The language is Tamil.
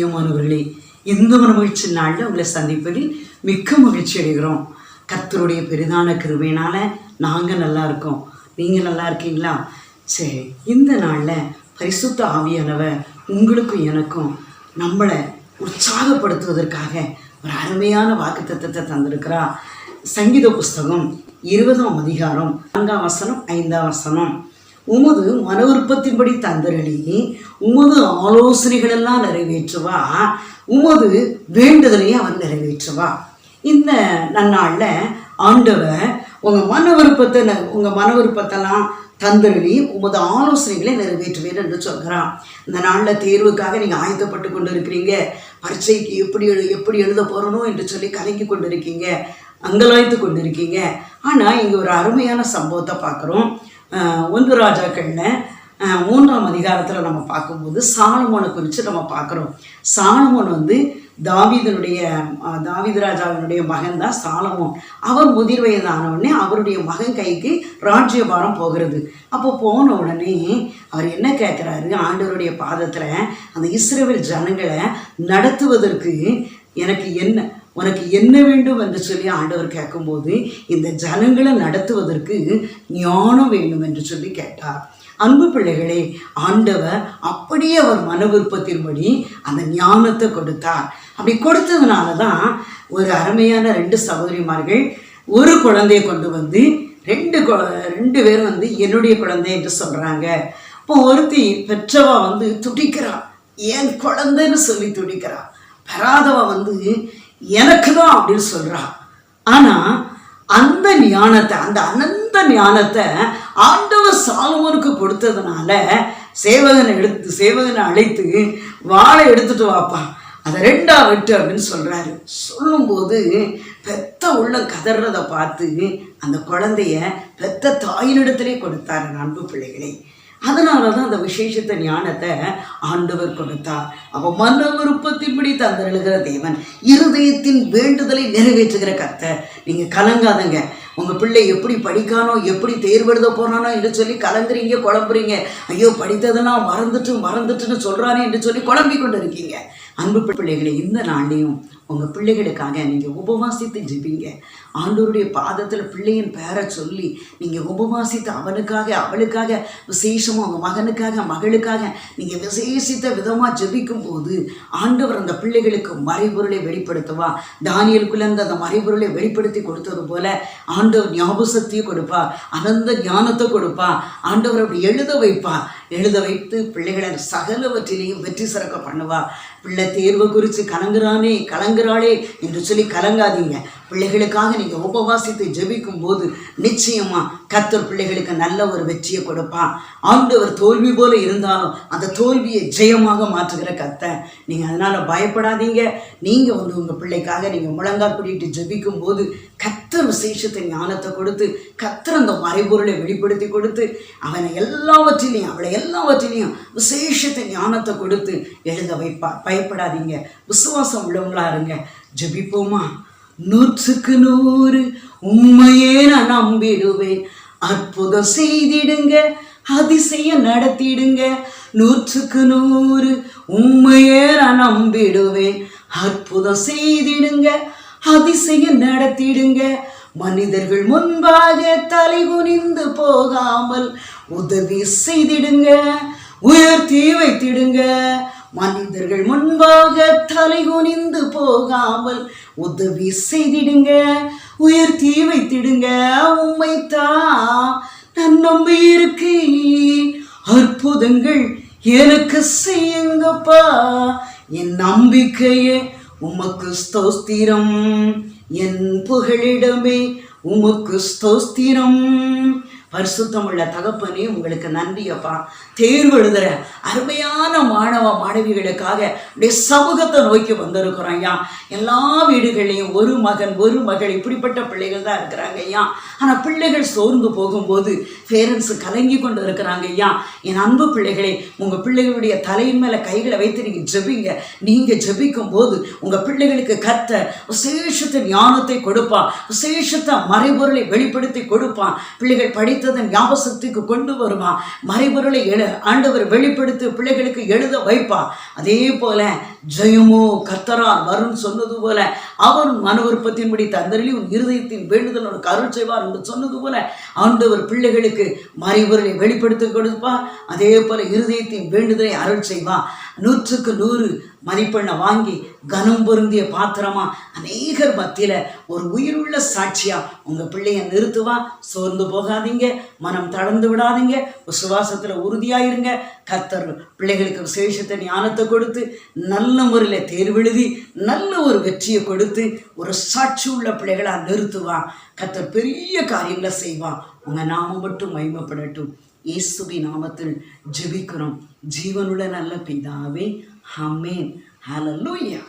பிரியமானவர்களே இந்த ஒரு மகிழ்ச்சி நாளில் உங்களை சந்திப்பதில் மிக்க மகிழ்ச்சி அடைகிறோம். கர்த்தருடைய பெரிதான கிருமையினால் நாங்கள் நல்லா இருக்கோம். நீங்கள் நல்லா இருக்கீங்களா? சரி இந்த நாளில் பரிசுத்த ஆவியானவர் உங்களுக்கும் எனக்கும் நம்மளை உற்சாகப்படுத்துவதற்காக ஒரு அருமையான வாக்குத்தத்தத்தை தந்திருக்கிறா சங்கீத புஸ்தகம் இருபதாம் அதிகாரம் நான்காம் வசனம் ஐந்தாம் வசனம். உமது மன விருப்பத்தின்படி தந்தரளி உமது ஆலோசனைகளெல்லாம் நிறைவேற்றுவா உமது வேண்டுதலையும் அவர் நிறைவேற்றுவா. இந்த நன்னாளில் ஆண்டவர் உங்கள் மன விருப்பத்தை ந- உங்கள் மன விருப்பத்தெல்லாம் தந்தரளி உமது ஆலோசனைகளை நிறைவேற்றுவேன் என்று சொல்கிறான். இந்த நாளில் தேர்வுக்காக நீங்கள் ஆயத்தப்பட்டு கொண்டு இருக்கிறீங்க பரீட்சைக்கு எப்படி எழு எப்படி எழுத போகிறனோ என்று சொல்லி கலங்கி கொண்டு இருக்கீங்க அங்கலாய்த்து கொண்டு இருக்கீங்க ஆனால் இங்கே ஒரு அருமையான சம்பவத்தை பார்க்குறோம். ஒன்று ராஜாக்கள்னு மூன்றாம் அதிகாரத்தில் நம்ம பார்க்கும்போது சாலமோனை குறித்து நம்ம பார்க்குறோம். சாலமோன் வந்து தாவிதனுடைய அஹ், ராஜாவினுடைய மகன் தான் சாலமோன். அவர் முதிர் வயதானவுடனே அவருடைய மகன் கைக்கு ராஜ்யபாரம் போகிறது. அப்போ போன உடனே அவர் என்ன கேட்குறாரு ஆண்டவருடைய பாதத்தில் அந்த இஸ்ரேல் ஜனங்களை நடத்துவதற்கு எனக்கு என்ன உனக்கு என்ன வேண்டும் என்று சொல்லி ஆண்டவர் கேட்கும்போது இந்த ஜனங்களை நடத்துவதற்கு ஞானம் வேண்டும் என்று சொல்லி கேட்டார். அன்பு பிள்ளைகளே ஆண்டவர் அப்படியே அவர் மன விருப்பத்தின்படி அந்த ஞானத்தை கொடுத்தார். அப்படி கொடுத்ததுனால தான் ஒரு அருமையான ரெண்டு சகோதரிமார்கள் ஒரு குழந்தையை கொண்டு வந்து ரெண்டு ரெண்டு பேரும் வந்து என்னுடைய குழந்தை என்று சொல்கிறாங்க இப்போ ஒருத்தி பெற்றவா வந்து துடிக்கிறா. என் குழந்தைன்னு சொல்லி துடிக்கிறா. பெறாதவ வந்து எனக்கு தான் அப்படின்னு சொல்றா. ஆனா அந்த ஞானத்தை அந்த அனந்த ஞானத்தை ஆண்டவர் சாலமோனுக்கு கொடுத்ததுனால சேவகனை எடுத்து சேவகனை அழைத்து வாளை எடுத்துட்டு வாப்பா. அதை ரெண்டா வெட்டு அப்படின்னு சொல்றாரு. சொல்லும்போது பெத்த உள்ள கதறதை பார்த்து அந்த குழந்தைய பெத்த தாயினிடத்திலே கொடுத்தாரு அன்பு பிள்ளைகளை. அதனால தான் அந்த விசேஷத்த ஞானத்தை ஆண்டவர் கொடுத்தார். அப்போ மன விருப்பத்தின்படி தந்தருளுகிற தேவன் இருதயத்தின் வேண்டுதலை நிறைவேற்றுகிற கர்த்தர். நீங்கள் கலங்காதங்க. உங்கள் பிள்ளை எப்படி படிக்கானோ எப்படி தேர்வெழுத போறானோ என்று சொல்லி கலங்குறீங்க குழம்புறீங்க. ஐயோ படித்ததெல்லாம் மறந்துட்டு மறந்துட்டுன்னு சொல்கிறானே என்று சொல்லி குழம்பி கொண்டு இருக்கீங்க அன்பு பிள்ளைகளை இந்த நாள்லையும் உங்கள் பிள்ளைகளுக்காக நீங்கள் உபவாசித்து ஜெபிங்க. ஆண்டவருடைய பாதத்தில் பிள்ளையின் பேரை சொல்லி நீங்கள் உபவாசித்து அவனுக்காக அவளுக்காக விசேஷமாக உங்கள் மகனுக்காக மகளுக்காக நீங்கள் விசேஷித்த விதமாக ஜெபிக்கும் போது ஆண்டவர் அந்த பிள்ளைகளுக்கு மறைபொருளை வெளிப்படுத்துவா. தானியலுக்குள்ள அந்த மறைபொருளை வெளிப்படுத்தி கொடுத்தது போல ஆண்டவர் ஞாபகத்தையும் கொடுப்பா. அனந்த ஞானத்தை கொடுப்பா. ஆண்டவர் அப்படி எழுத வைப்பா. எழுத வைத்து பிள்ளைகளை சகலவற்றிலையும் வெற்றி சிறக்க பண்ணுவா. பிள்ளை தேர்வு குறித்து கலங்குறானே கலங்குறாளே என்று சொல்லி கலங்காதீங்க. பிள்ளைகளுக்காக நீங்கள் உபவாசித்து ஜெபிக்கும் போது நிச்சயமா கத்தர் பிள்ளைகளுக்கு நல்ல ஒரு வெற்றியை கொடுப்பான் ஆண்டவர் தோல்வி போல இருந்தாலும் அந்த தோல்வியை ஜெயமாக மாற்றுகிற கத்தை நீங்கள் அதனால் பயப்படாதீங்க. நீங்கள் வந்து உங்கள் பிள்ளைக்காக நீங்கள் முழங்கால் பிடிட்டு ஜெபிக்கும் போது கத்தர் விசேஷத்தை ஞானத்தை கொடுத்து கத்தர் அந்த மறைபொருளை வெளிப்படுத்தி கொடுத்து அவனை எல்லாவற்றிலையும் அவளை எல்லாவற்றிலையும் விசேஷத்தை ஞானத்தை கொடுத்து எழுத வைப்பா பயப்படாதீங்க. விசுவாசம் உள்ளவங்களா இருங்க. ஜெபிப்போமா? நூற்றுக்கு நூறு உண்மையே நான் நம்பிடுவேன். அற்புதம் செய்திடுங்க அதிசயம் நடத்திடுங்க. நூற்றுக்கு நூறு உண்மையே நான் நம்பிடுவேன். அற்புதம் செய்திடுங்க அதிசயம் நடத்திடுங்க. மனிதர்கள் முன்பாக தலை குனிந்து போகாமல் உதவி செய்திடுங்க உயர்த்தி வைத்திடுங்க. மனிதர்கள் முன்பாக தலை குனிந்து போகாமல் உதவி செய்திடுங்க. உயர்த்தி வைத்திடுங்க. உம்மைத்தான் நான் நம்பி இருக்கேன் அற்புதங்கள் எனக்கு செய்யுங்கப்பா. என் நம்பிக்கையே உமக்கு ஸ்தோஸ்திரம். என் புகழிடமே உமக்கு ஸ்தோஸ்திரம். பரிசுத்தமுள்ள தகப்பனே உங்களுக்கு நன்றி அப்பா. தேர்வு எழுதுகிற அருமையான மாணவ மாணவிகளுக்காக அப்படியே சமூகத்தை நோக்கி வந்திருக்கிறோம் ஐயா. எல்லா வீடுகள்லையும் ஒரு மகன் ஒரு மகள் இப்படிப்பட்ட பிள்ளைகள் தான் இருக்கிறாங்க ஐயா. ஆனால் பிள்ளைகள் சோர்ந்து போகும்போது பேரண்ட்ஸ் கலங்கி கொண்டு இருக்கிறாங்க ஐயா. என் அன்பு பிள்ளைகளே உங்கள் பிள்ளைகளுடைய தலையின் மேலே கைகளை வைத்து நீங்கள் ஜெபிங்க. நீங்கள் ஜபிக்கும் போது உங்கள் பிள்ளைகளுக்கு கத்த விசேஷத்தை ஞானத்தை கொடுப்பான் விசேஷத்தை மறைபொருளை வெளிப்படுத்தி கொடுப்பான் பிள்ளைகள் படி வைத்ததன் ஞாபகத்துக்கு கொண்டு வருவான் மறைபொருளை எழு ஆண்டவர் வெளிப்படுத்தி பிள்ளைகளுக்கு எழுத வைப்பா? அதே போல ஜெயமோ கர்த்தரால் வருண் சொன்னது போல அவர் மன விருப்பத்தின்படி தந்தரில் உன் இருதயத்தின் வேண்டுதல் உனக்கு அருள் செய்வார் என்று சொன்னது போல ஆண்டவர் பிள்ளைகளுக்கு மறைபொருளை வெளிப்படுத்தி கொடுப்பார் அதே போல இருதயத்தின் வேண்டுதலை அருள் செய்வான் நூற்றுக்கு நூறு மதிப்பெண்ணை வாங்கி கனம் பொருந்திய பாத்திரமா? அநேகர் மத்தியில் ஒரு உயிருள்ள சாட்சியா? உங்க பிள்ளைய நிறுத்துவா? சோர்ந்து போகாதீங்க. மனம் தளர்ந்து விடாதீங்க. விசுவாசத்துல உறுதியாயிருங்க. கத்தர் பிள்ளைகளுக்கு விசேஷத்தை ஞானத்தை கொடுத்து நல்ல முறையில் தேர்வெழுதி நல்ல ஒரு வெற்றியை கொடுத்து ஒரு சாட்சி உள்ள பிள்ளைகளா நிறுத்துவான் கத்தர் பெரிய காரியங்களை செய்வான் உங்க நாமம் மட்டும் மகிமைப்படட்டும். இயேசுபி நாமத்தில் ஜெபிக்கிறோம். ஜீவனுள்ள நல்ல பிதாவே ஹமேன் ஹலலூயா